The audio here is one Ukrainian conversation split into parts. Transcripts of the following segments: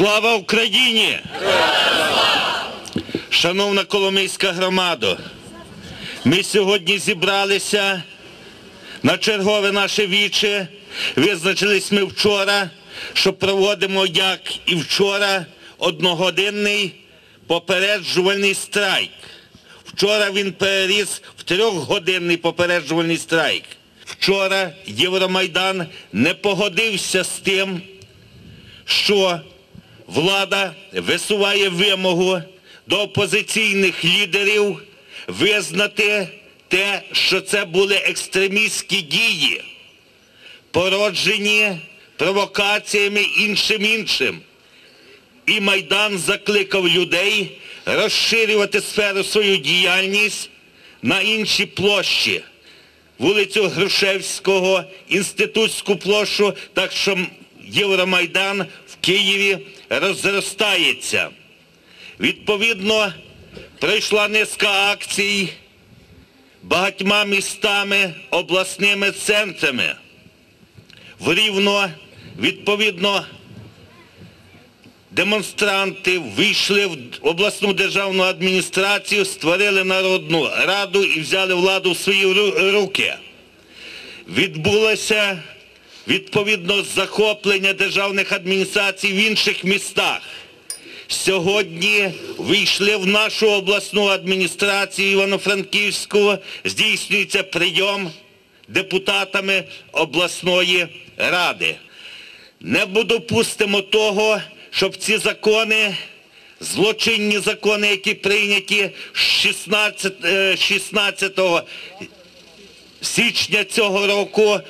Слава Україні! Шановна Коломийська громада, ми сьогодні зібралися на чергове наше віче. Визначились ми вчора, що проводимо, як і вчора, одногодинний попереджувальний страйк. Вчора він переріс в трьохгодинний попереджувальний страйк. Вчора Євромайдан не погодився з тим, що влада висуває вимогу до опозиційних лідерів визнати те, що це були екстремістські дії, породжені провокаціями іншим іншим. І Майдан закликав людей розширювати сферу свою діяльність на інші площі. Вулицю Грушевського, Інститутську площу, так що Євромайдан в Києві розростається. Відповідно, пройшла низка акцій багатьма містами, обласними центрами. В Рівно, відповідно, демонстранти вийшли в обласну державну адміністрацію, створили народну раду і взяли владу в свої руки. Відбулося відповідно захоплення державних адміністрацій в інших містах. Сьогодні вийшли в нашу обласну адміністрацію Івано-Франківську, здійснюється прийом депутатами обласної ради. Не допустимо того, щоб ці закони, злочинні закони, які прийняті 16, е, 16 січня цього року,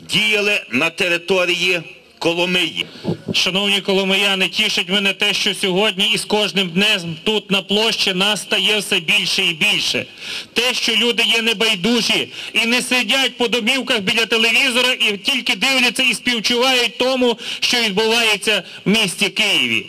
діяли на території Коломиї. Шановні коломияни, тішить мене те, що сьогодні і з кожним днем тут на площі нас стає все більше і більше. Те, що люди є небайдужі і не сидять по домівках біля телевізора і тільки дивляться і співчувають тому, що відбувається в місті Києві.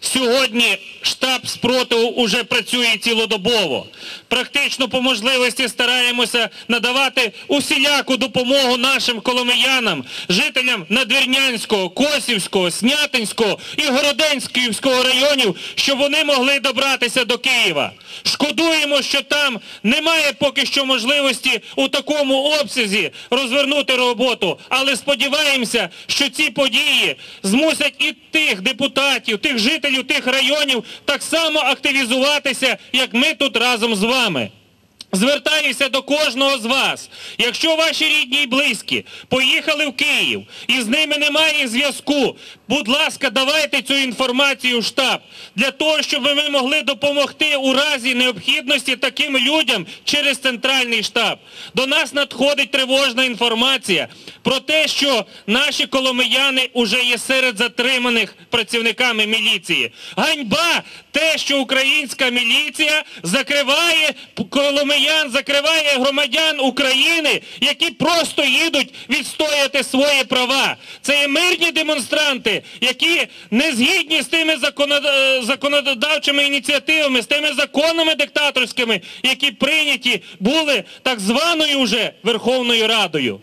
Сьогодні штаб спротиву уже працює цілодобово. Практично по можливості стараємося надавати усіляку допомогу нашим коломиянам, жителям Надвірнянського, Косівського, Снятинського і Городенського районів, щоб вони могли добратися до Києва. Шкодуємо, що там немає поки що можливості у такому обсязі розвернути роботу, але сподіваємося, що ці події змусять і тих депутатів, тих жителів тих районів так само активізуватися, як ми тут разом з вами. Звертаюся до кожного з вас. Якщо ваші рідні і близькі поїхали в Київ і з ними немає зв'язку, будь ласка, давайте цю інформацію в штаб для того, щоб ми могли допомогти у разі необхідності таким людям через центральний штаб. До нас надходить тривожна інформація про те, що наші коломияни вже є серед затриманих працівниками міліції. Ганьба те, що українська міліція закриває коломиян, закриває громадян України, які просто їдуть відстояти свої права. Це є мирні демонстранти, які не згідні з тими е, законодавчими ініціативами, з тими законами диктаторськими, які прийняті були так званою вже Верховною Радою.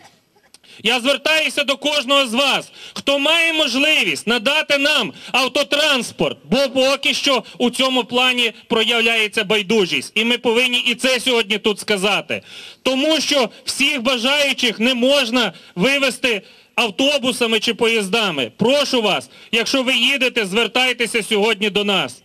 Я звертаюся до кожного з вас, хто має можливість надати нам автотранспорт, бо поки що у цьому плані проявляється байдужість. І ми повинні і це сьогодні тут сказати. Тому що всіх бажаючих не можна вивезти автобусами чи поїздами. Прошу вас, якщо ви їдете, звертайтеся сьогодні до нас.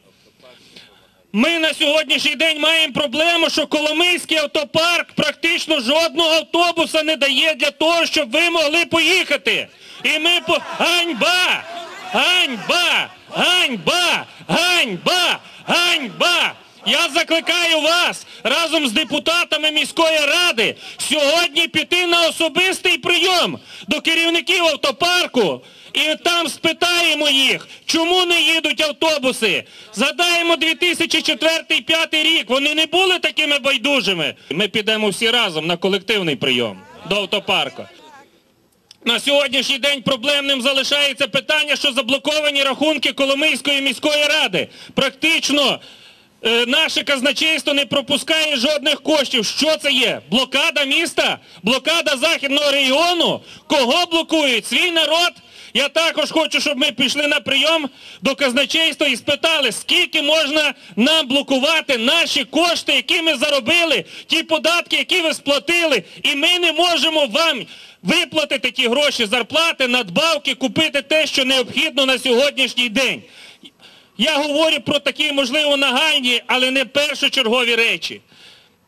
Ми на сьогоднішній день маємо проблему, що Коломийський автопарк практично жодного автобуса не дає для того, щоб ви могли поїхати. І ми по... Ганьба! Ганьба! Ганьба! Ганьба! Ганьба! Я закликаю вас разом з депутатами міської ради сьогодні піти на особистий прийом до керівників автопарку і там спитаємо їх, чому не їдуть автобуси. Згадаємо 2004-2005 рік. Вони не були такими байдужими. Ми підемо всі разом на колективний прийом до автопарку. На сьогоднішній день проблемним залишається питання, що заблоковані рахунки Коломийської міської ради. Практично наше казначейство не пропускає жодних коштів. Що це є? Блокада міста? Блокада західного регіону? Кого блокують? Свій народ? Я також хочу, щоб ми пішли на прийом до казначейства і спитали, скільки можна нам блокувати наші кошти, які ми заробили, ті податки, які ви сплатили, і ми не можемо вам виплатити ті гроші, зарплати, надбавки, купити те, що необхідно на сьогоднішній день. Я говорю про такі, можливо, нагальні, але не першочергові речі.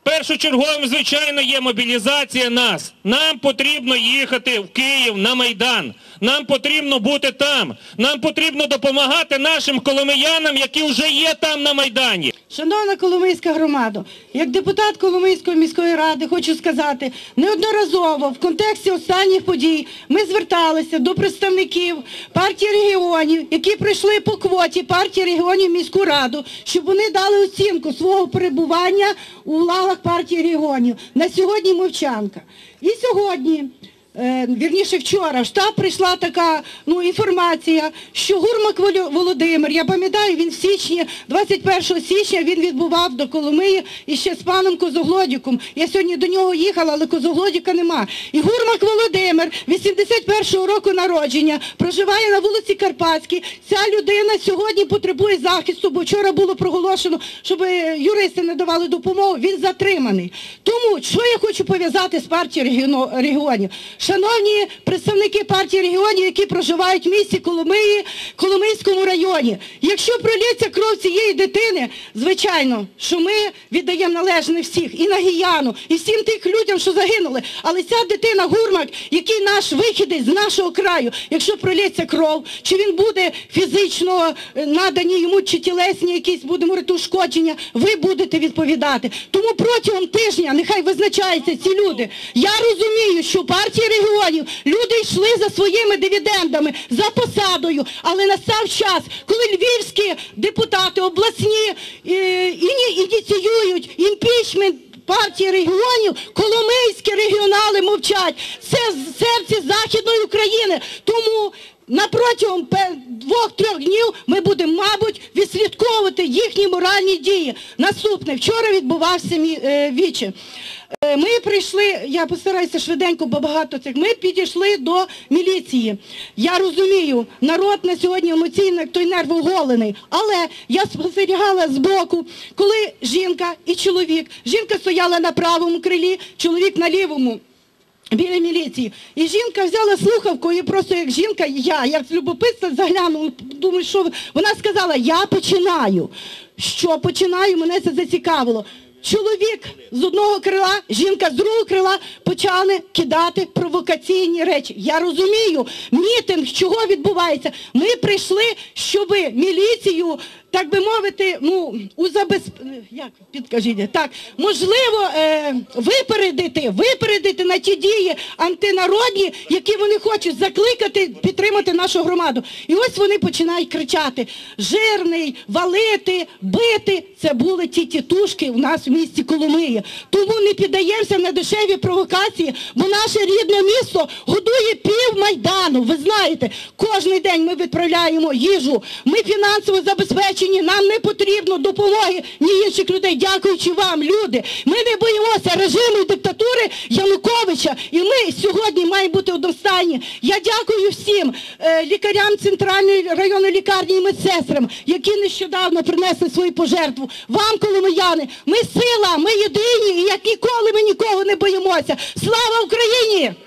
Першочерговим, звичайно, є мобілізація нас. Нам потрібно їхати в Київ на Майдан. Нам потрібно бути там. Нам потрібно допомагати нашим коломиянам, які вже є там на Майдані. Шановна Коломийська громада, як депутат Коломийської міської ради хочу сказати, неодноразово в контексті останніх подій ми зверталися до представників партії регіонів, які прийшли по квоті партії регіонів міську раду, щоб вони дали оцінку свого перебування у лавах партії регіонів. На сьогодні мовчанка. І сьогодні вірніше вчора в штаб прийшла така ну, інформація, що Гурмак Володимир, я пам'ятаю, він в січні, 21 січня він відбував до Коломиї і ще з паном Козоглодіком. Я сьогодні до нього їхала, але Козоглодіка нема. І Гурмак Володимир, 81-го року народження, проживає на вулиці Карпатській. Ця людина сьогодні потребує захисту, бо вчора було проголошено, щоб е, юристи не давали допомогу. Він затриманий. Тому що я хочу пов'язати з партією регіонів. Шановні представники партії регіонів, які проживають в місті Коломиї, Коломийському районі. Якщо пролється кров цієї дитини, звичайно, що ми віддаємо належне всіх, і Нагіяну, і всім тих людям, що загинули. Але ця дитина Гурмак, який наш вихідець з нашого краю, якщо пролється кров, чи він буде фізично е, надані йому, чи тілесні якісь будемо говорити, ушкодження, ви будете відповідати. Тому протягом тижня нехай визначаються ці люди. Я розумію, що партії регіонів люди йшли за своїми дивідендами, за посадою, але настав час, коли львівські депутати обласні е, ініціюють імпічмент партії регіонів, коломийські регіонали мовчать. Це серце Західної України. Тому на протягом двох-трьох днів ми будемо, мабуть, відслідковувати їхні моральні дії. Наступне, вчора відбувався е, віче. Е, Ми прийшли, я постараюся швиденько, бо багато цих. Ми підійшли до міліції. Я розумію, народ на сьогодні емоційно, той нервоголений. Але я спостерігала збоку, коли жінка і чоловік. Жінка стояла на правому крилі, чоловік на лівому. Біля міліції. І жінка взяла слухавку, і просто як жінка, я, як з любопитства заглянула, думаю, що вона сказала, я починаю. Що починаю, мене це зацікавило. Чоловік з одного крила, жінка з другого крила почали кидати провокаційні речі. Я розумію, мітинг, чого відбувається. Ми прийшли, щоб міліцію, так би мовити, ну, у як підкажіть, так, можливо, е, випередити, випередити на ті дії антинародні, які вони хочуть закликати, підтримати нашу громаду. І ось вони починають кричати: жирний, валити, бити. Це були ті тітушки у нас в місті Коломиї. Тому не піддаємося на дешеві провокації, бо наше рідне місто годує пів майдану. Ви знаєте, кожен день ми відправляємо їжу. Ми фінансово забезпечені, нам не потрібно допомоги ні інших людей. Дякуючи вам, люди. Ми не боїмося режиму диктатури Януковича. І ми сьогодні маємо бути одностайні. Я дякую всім е, лікарям центральної районної лікарні і медсестрам, які нещодавно принесли свою пожертву. Вам, коломияни, ми сила, ми єдині, і як ніколи ми нікого не боїмося. Слава Україні!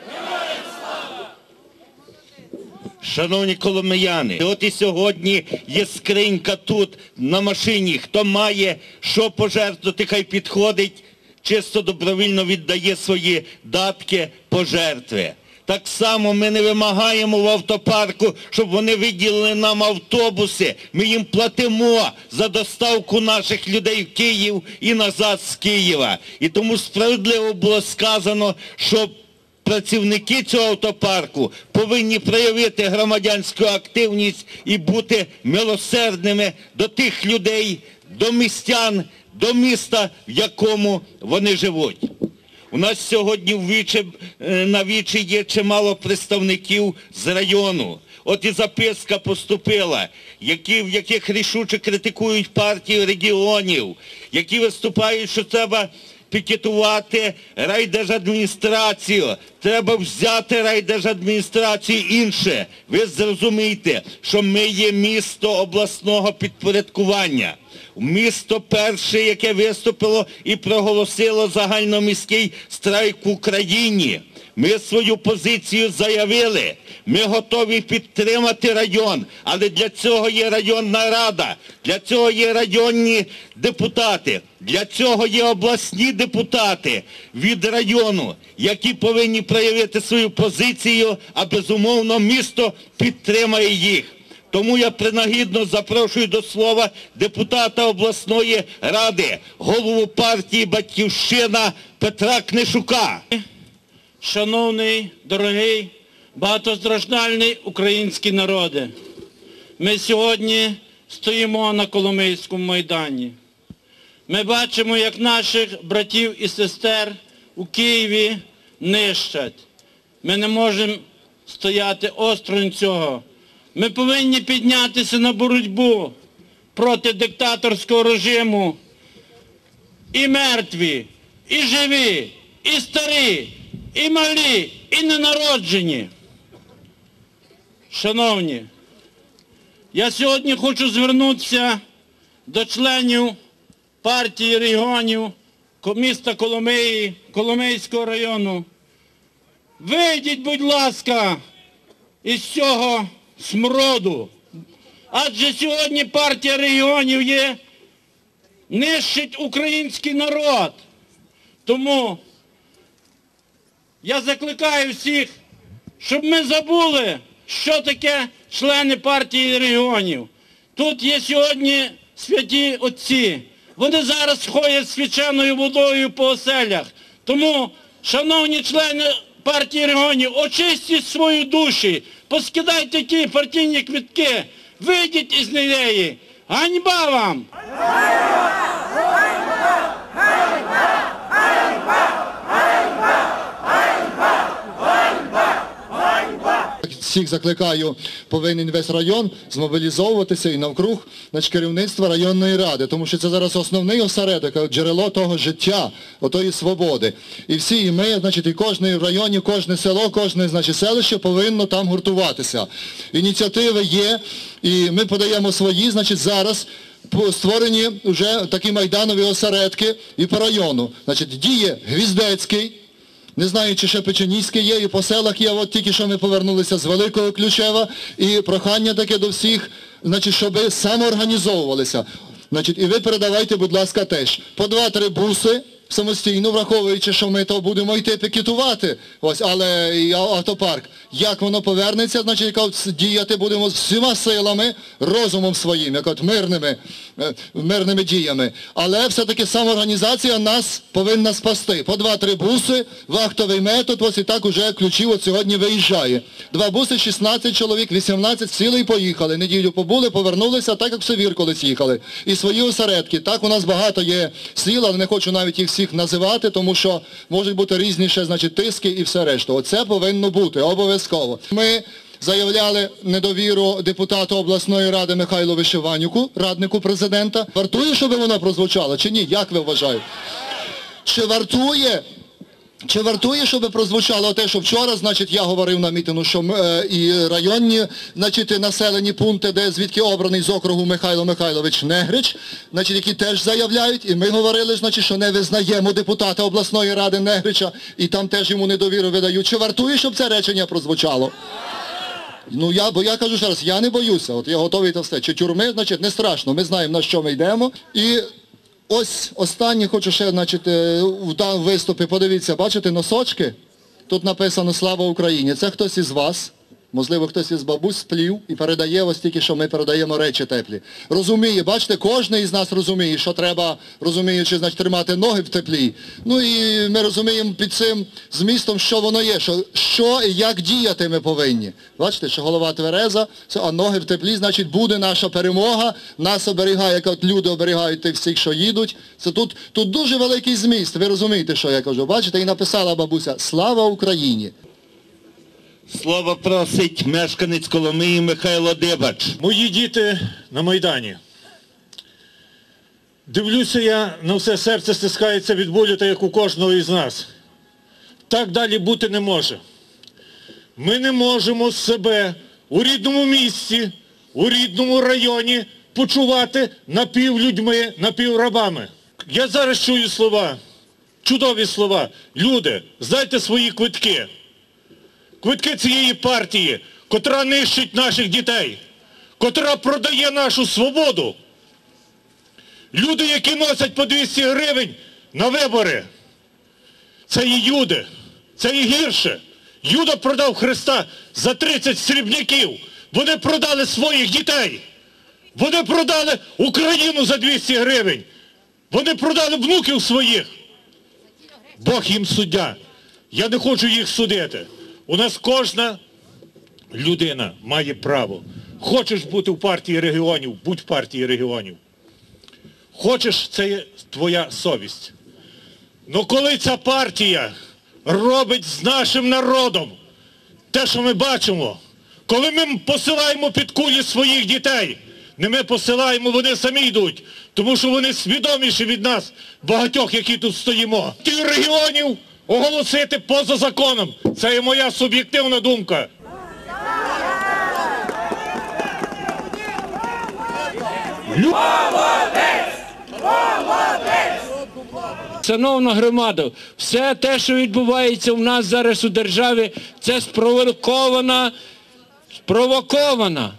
Шановні коломияни, от і сьогодні є скринька тут на машині. Хто має що пожертвувати, хай підходить, чисто добровільно віддає свої датки пожертви. Так само ми не вимагаємо в автопарку, щоб вони виділили нам автобуси. Ми їм платимо за доставку наших людей в Київ і назад з Києва. І тому справедливо було сказано, що працівники цього автопарку повинні проявити громадянську активність і бути милосердними до тих людей, до містян, до міста, в якому вони живуть. У нас сьогодні Вічі, е, на Вічі є чимало представників з району. От і записка поступила, які, в яких рішуче критикують партію регіонів, які виступають, що треба пікетувати райдержадміністрацію. Треба взяти райдержадміністрацію інше. Ви зрозумієте, що ми є місто обласного підпорядкування. Місто перше, яке виступило і проголосило загальноміський страйк в Україні. Ми свою позицію заявили. Ми готові підтримати район, але для цього є районна рада, для цього є районні депутати, для цього є обласні депутати від району, які повинні проявити свою позицію, а безумовно місто підтримає їх. Тому я принагідно запрошую до слова депутата обласної ради, голову партії Батьківщина Петра Книшука. Шановний, дорогий, багатостраждальний український народе, ми сьогодні стоїмо на Коломийському майдані. Ми бачимо, як наших братів і сестер у Києві нищать. Ми не можемо стояти осторонь цього. Ми повинні піднятися на боротьбу проти диктаторського режиму і мертві, і живі, і старі, і малі, і ненароджені. Шановні, я сьогодні хочу звернутися до членів партії регіонів міста Коломиї, Коломийського району. Вийдіть, будь ласка, із цього смроду. Адже сьогодні партія регіонів є нищить український народ. Тому я закликаю всіх, щоб ми забули, що таке члени партії регіонів. Тут є сьогодні святі отці. Вони зараз ходять свяченою водою по оселях. Тому, шановні члени партії регіонів, очистіть свої душі, поскидайте ті партійні квітки, вийдіть із неї. Ганьба вам! Всіх закликаю, повинен весь район змобілізовуватися і навкруг значить, керівництва районної ради, тому що це зараз основний осередок, е, джерело того життя, отої свободи. І всі, і ми, значить, і кожний в районі, кожне село, кожне значить, селище повинно там гуртуватися. Ініціативи є, і ми подаємо свої, значить, зараз створені вже такі майданові осередки і по району. Значить, діє Гвіздецький, не знаю, чи ще Печеніське є, і по селах є, от тільки що ми повернулися з Великого Ключева, і прохання таке до всіх, значить, щоб самоорганізовувалися. Значить, і ви передавайте, будь ласка, теж. По два-три буси, самостійно, враховуючи, що ми то будемо йти пікетувати, ось, але і автопарк. Як воно повернеться, значить, от діяти будемо з всіма силами, розумом своїм, як от мирними, е, мирними діями. Але все-таки самоорганізація нас повинна спасти. По два-три буси, вахтовий метод, ось і так уже ключі от сьогодні виїжджає. Два буси, 16 чоловік, 18 сіли і поїхали. Неділю побули, повернулися, так як в Севір колись їхали. І свої осередки. Так у нас багато є сіл, але не хочу навіть їх всіх називати, тому що можуть бути різні ще, значить, тиски і все решта. Оце повинно бути, обов'язково. Ми заявляли недовіру депутату обласної ради Михайлу Вишиванюку, раднику президента. Вартує, щоб вона прозвучала чи ні? Як ви вважаєте? Чи вартує чи вартує, щоб прозвучало те, що вчора, значить, я говорив на мітингу, що е, і районні, значить, населені пункти, де звідки обраний з округу Михайло Михайлович Негрич, значить, які теж заявляють, і ми говорили, значить, що не визнаємо депутата обласної ради Негрича, і там теж йому недовіру видають. Чи вартує, щоб це речення прозвучало? Ну я, бо я кажу ще раз, я не боюся, от я готовий та все. Чи тюрми, значить, не страшно, ми знаємо, на що ми йдемо. І ось останнє хочу ще, значить, е, в виступі, подивіться, бачите, носочки? Тут написано Слава Україні. Це хтось із вас. Можливо, хтось із бабусь сплів і передає ось тільки, що ми передаємо речі теплі. Розуміє, бачите, кожен із нас розуміє, що треба, розуміючи, значить, тримати ноги в теплі. Ну і ми розуміємо під цим змістом, що воно є, що, що і як діяти ми повинні. Бачите, що голова твереза, а ноги в теплі, значить, буде наша перемога, нас оберігає, як от люди оберігають тих всіх, що їдуть. Це тут, тут дуже великий зміст, ви розумієте, що я кажу. Бачите, і написала бабуся Слава Україні! Слово просить мешканець Коломиї Михайло Дибач. Мої діти на Майдані. Дивлюся я, на все серце стискається від болю, так як у кожного із нас. Так далі бути не може. Ми не можемо себе у рідному місті, у рідному районі почувати напівлюдьми, напіврабами. Я зараз чую слова, чудові слова. Люди, здайте свої квитки. Квитки цієї партії, котра нищить наших дітей, котра продає нашу свободу. Люди, які носять по 200 гривень на вибори. Це і Юди. Це і гірше. Юда продав Христа за 30 срібняків. Вони продали своїх дітей. Вони продали Україну за 200 гривень. Вони продали внуків своїх. Бог їм суддя. Я не хочу їх судити. У нас кожна людина має право. Хочеш бути в партії регіонів, будь в партії регіонів. Хочеш, це є твоя совість. Ну коли ця партія робить з нашим народом те, що ми бачимо, коли ми посилаємо під кулі своїх дітей, не ми посилаємо, вони самі йдуть, тому що вони свідоміші від нас, багатьох, які тут стоїмо. Ті регіонів оголосити поза законом. Це є моя суб'єктивна думка. Шановна громада, все те, що відбувається у нас зараз у державі, це спровокована, спровокована,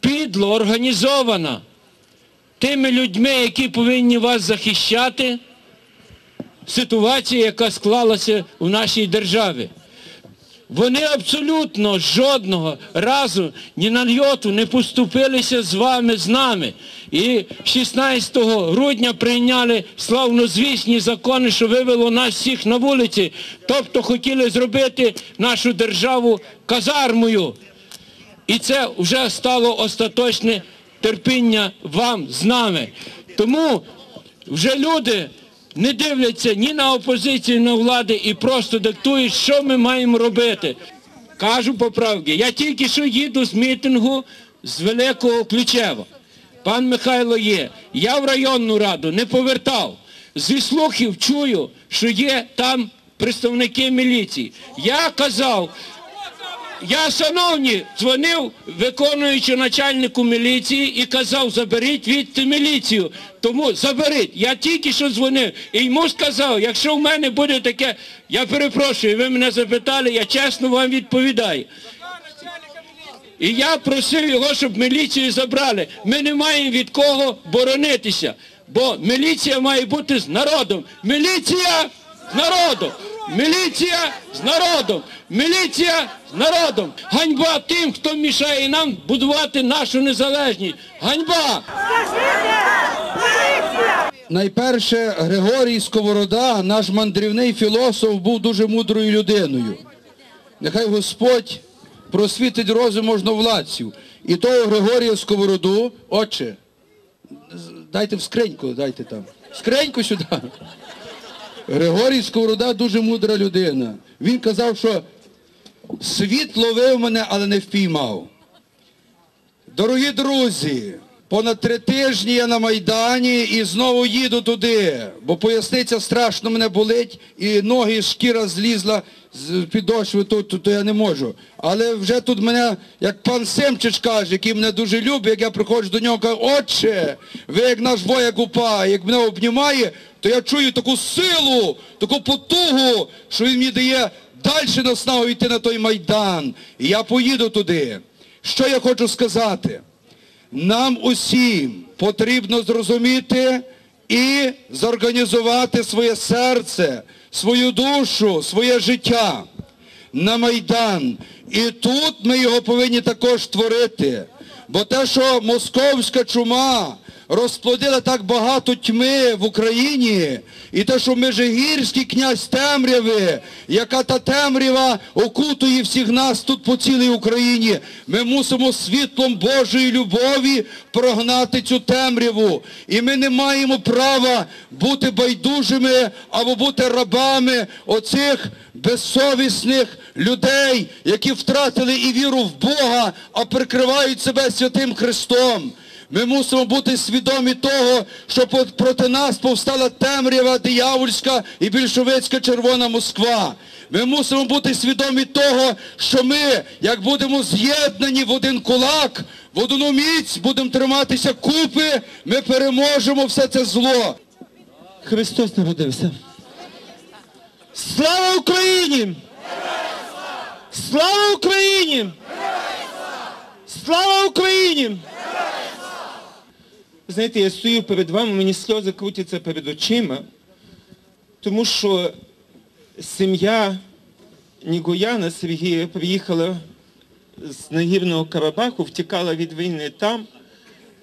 підло, організована тими людьми, які повинні вас захищати, ситуація, яка склалася у нашій державі. Вони абсолютно жодного разу ні на йоту не поступилися з вами, з нами. І 16 грудня прийняли славнозвісні закони, що вивело нас всіх на вулиці. Тобто хотіли зробити нашу державу казармою. І це вже стало остаточне терпіння вам з нами. Тому вже люди не дивляться ні на опозицію, ні на влади і просто диктують, що ми маємо робити. Кажу по правді, я тільки що їду з мітингу з Великого Ключева. Пан Михайло є. Я в районну раду не повертав. Зі слухів чую, що є там представники міліції. Я казав, я, шановні, дзвонив виконуючи начальнику міліції і казав, заберіть від міліцію. Тому заберіть. Я тільки що дзвонив і йому сказав, якщо в мене буде таке, я перепрошую, ви мене запитали, я чесно вам відповідаю. І я просив його, щоб міліцію забрали. Ми не маємо від кого боронитися, бо міліція має бути з народом. Міліція з народом. Міліція з народом. Міліція з народом. Ганьба тим, хто мішає нам будувати нашу незалежність. Ганьба! Найперше, Григорій Сковорода, наш мандрівний філософ, був дуже мудрою людиною. Нехай Господь просвітить розум можновладців. І того Григорія Сковороду, отче, дайте в скриньку, дайте там. Скриньку сюди. Григорій Сковорода дуже мудра людина. Він казав, що світ ловив мене, але не впіймав. Дорогі друзі, понад три тижні я на Майдані і знову їду туди, бо поясниця страшно мене болить і ноги, шкіра злізла з підошви тут, тут, то я не можу. Але вже тут мене, як пан Семчич каже, який мене дуже любить, як я приходжу до нього, кажу, отче, ви як наш вояк упа, як мене обнімає, то я чую таку силу, таку потугу, що він мені дає далі наснагу йти на той Майдан. І я поїду туди. Що я хочу сказати? Нам усім потрібно зрозуміти і зорганізувати своє серце, свою душу, своє життя на Майдан. І тут ми його повинні також творити. Бо те, що московська чума розплодила так багато тьми в Україні, і те, що Межигірський князь темряви, яка та темрява окутує всіх нас тут по цілій Україні, ми мусимо світлом Божої любові прогнати цю темряву. І ми не маємо права бути байдужими або бути рабами оцих безсовісних людей, які втратили і віру в Бога, а прикривають себе святим Христом. Ми мусимо бути свідомі того, що проти нас повстала темрява диявольська і більшовицька червона Москва. Ми мусимо бути свідомі того, що ми, як будемо з'єднані в один кулак, в одну міць будемо триматися купи, ми переможемо все це зло. Христос народився. Слава Україні! Слава Україні! Слава Україні! Знаєте, я стою перед вами, мені сльози крутяться перед очима, тому що сім'я Нігояна Сергія приїхала з Нагірного Карабаху, втікала від війни там,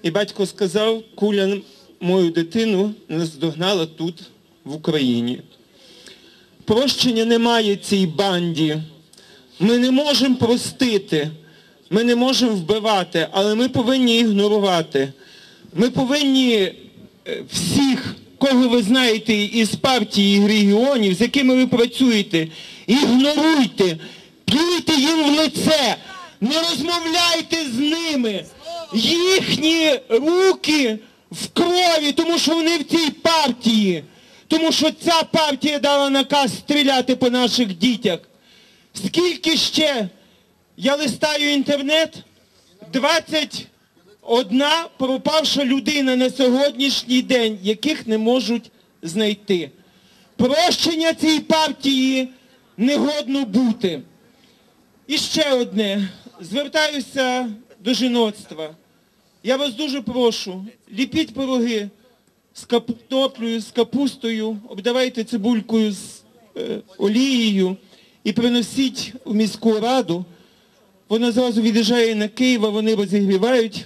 і батько сказав, куля мою дитину наздогнала тут, в Україні. Прощення немає цій банді. Ми не можемо простити, ми не можемо вбивати, але ми повинні ігнорувати. Ми повинні е, всіх, кого ви знаєте із партії регіонів, з якими ви працюєте, ігноруйте, плюйте їм в лице, не розмовляйте з ними. Їхні руки в крові, тому що вони в цій партії. Тому що ця партія дала наказ стріляти по наших дітях. Скільки ще я листаю інтернет? 21 пропавша людина на сьогоднішній день, яких не можуть знайти. Прощення цій партії не годно бути. І ще одне. Звертаюся до жіноцтва. Я вас дуже прошу, ліпіть пироги з картоплею, з капустою, обдавайте цибулькою з е, олією і приносіть у міську раду. Вона зразу від'їжджає на Київ, а вони розігрівають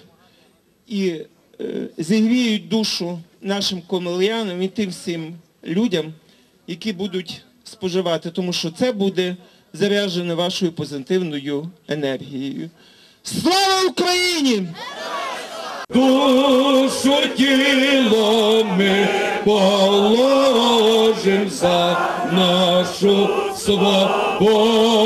і е, зігріють душу нашим комелянам і тим всім людям, які будуть споживати, тому що це буде заряджено вашою позитивною енергією. Слава Україні! Душу тіло ми положим за нашу свободу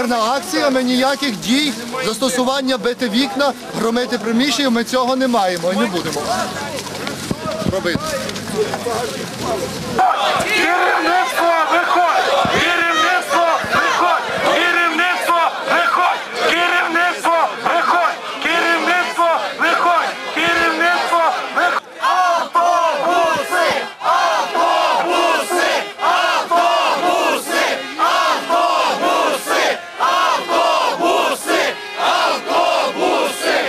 мирна акція, ми ніяких дій, застосування бити вікна, громити приміщення, ми цього не маємо і не будемо робити. Керівництво виходь! Керівництво виходь! Керівництво виходь! Керівництво виходь! Керівництво виходь! Керівництво виходь! Автобуси! Автобуси! Автобуси! Автобуси! Автобуси! Автобуси!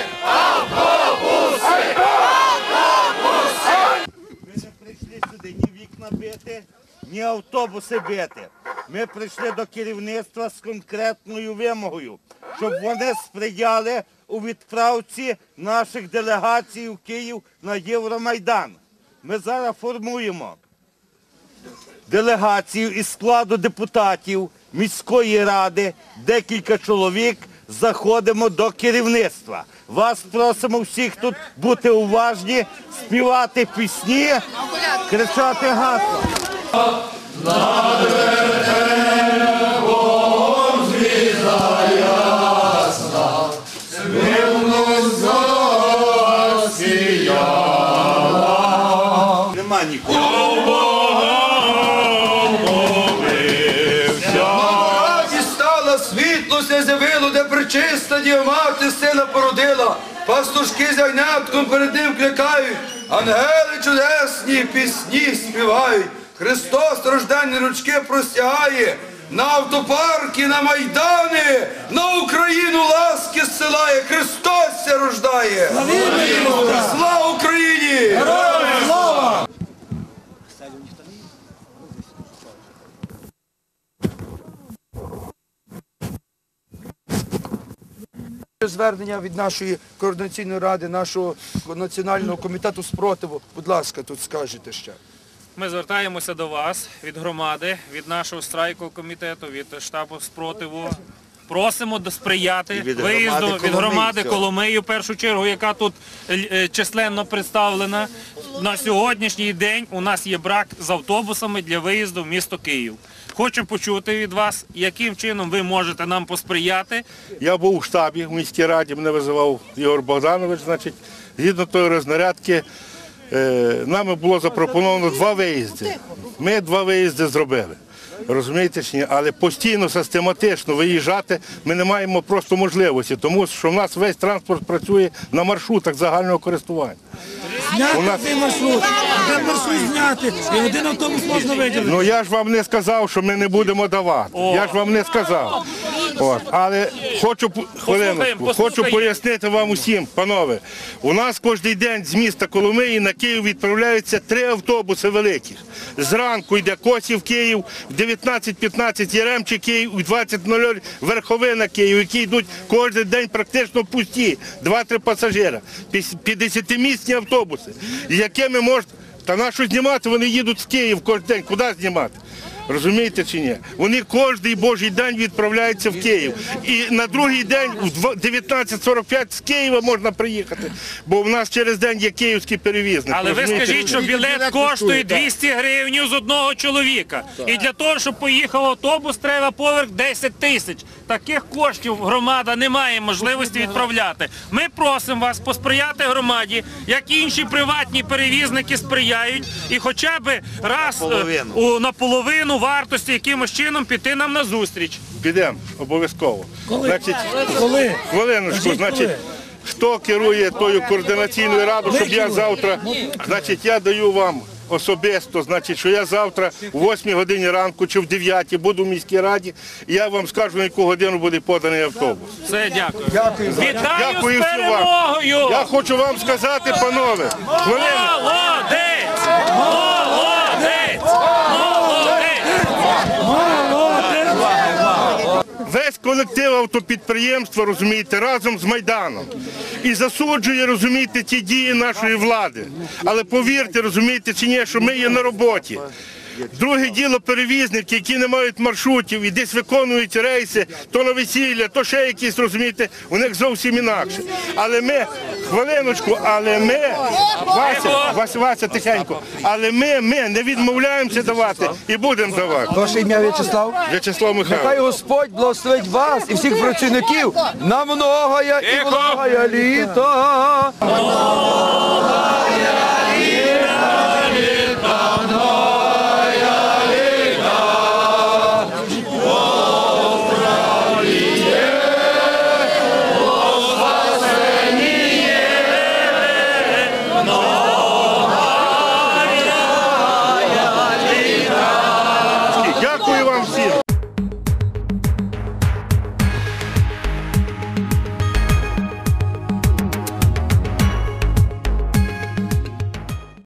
Автобуси! Бити. Ми прийшли до керівництва з конкретною вимогою, щоб вони сприяли у відправці наших делегацій в Київ на Євромайдан. Ми зараз формуємо делегацію із складу депутатів міської ради, декілька чоловік, заходимо до керівництва. Вас просимо всіх тут бути уважні, співати пісні, кричати гасла. Нема нікого. Раді стала, світло се з'явило, де причиста діамати сина породила. Пастушки з ягнятком перед ним кликають, ангели чудесні пісні співають. Христос рожденні ручки простягає, на автопарки, на майдани, на Україну ласки зсилає, Христос ся рождає. Слава Україні! Слава! Звернення від нашої координаційної ради, нашого національного комітету спротиву. Будь ласка, тут скажете ще. Ми звертаємося до вас від громади, від нашого страйкового комітету, від штабу спротиву. Просимо сприяти від виїзду громади від громади. Коломиї, в першу чергу, яка тут е, численно представлена. На сьогоднішній день у нас є брак з автобусами для виїзду в місто Київ. Хочу почути від вас, яким чином ви можете нам посприяти. Я був у штабі в міській раді, мене визивав Ігор Богданович, значить, згідно тої рознарядки, е, нами було запропоновано два виїзди. Ми два виїзди зробили. Розумієте чи ні? Але постійно, систематично виїжджати ми не маємо просто можливості, тому що в нас весь транспорт працює на маршрутах загального користування. У нас... маршрут, один маршрут зняти, і один автобус можна виділити. Ну я ж вам не сказав, що ми не будемо давати. Я ж вам не сказав. От. Але хочу хвилиночку, хочу пояснити вам усім, панове. У нас кожен день з міста Коломиї на Київ відправляються три автобуси великих. Зранку йде Косів Київ, в 19.15 Яремче Київ, у 20.00 Верховина Київ, які йдуть кожен день практично пусті. Два-три пасажира. 50-місні автобуси, якими можна. Та на що знімати? Вони їдуть з Києва кожен день. Куди знімати? Розумієте чи ні? Вони кожен божий день відправляються в Київ. І на другий день в 19.45 з Києва можна приїхати, бо в нас через день є київський перевізник. Але ви розумієте? скажіть, що білет коштує 200 гривень з одного чоловіка. І для того, щоб поїхав автобус, треба поверх 10 тисяч. Таких коштів громада не має можливості відправляти. Ми просимо вас посприяти громаді, як інші приватні перевізники сприяють, і хоча б раз е, Наполовину. у, наполовину вартості якимось чином піти нам на зустріч. Підемо, обов'язково. Значить, Коли? хвилиночку, значить, хто керує тою координаційною радою, щоб я завтра, значить, я даю вам особисто, значить, що я завтра о 8 годині ранку чи в 9 буду в міській раді, і я вам скажу, на яку годину буде поданий автобус. Все, дякую. Дякую. Вітаю Дякую з перемогою! вам. Я хочу вам сказати, панове, хвилину. Молодець! Молодець! Молодець! Весь колектив автопідприємства, розумієте, разом з Майданом. І засуджує, розумієте, ті дії нашої влади. Але повірте, розумієте чи ні, що ми є на роботі. Друге діло перевізники, які не мають маршрутів і десь виконують рейси, то на весілля, то ще якісь, розумієте, у них зовсім інакше. Але ми, хвилиночку, але ми, Вася, Вася, Вася, тихенько, але ми, ми не відмовляємося давати і будемо давати. Ваше ім'я В'ячеслав? В'ячеслав Нехай Михайлович. Господь благословить вас і всіх працівників на многое і многое літо.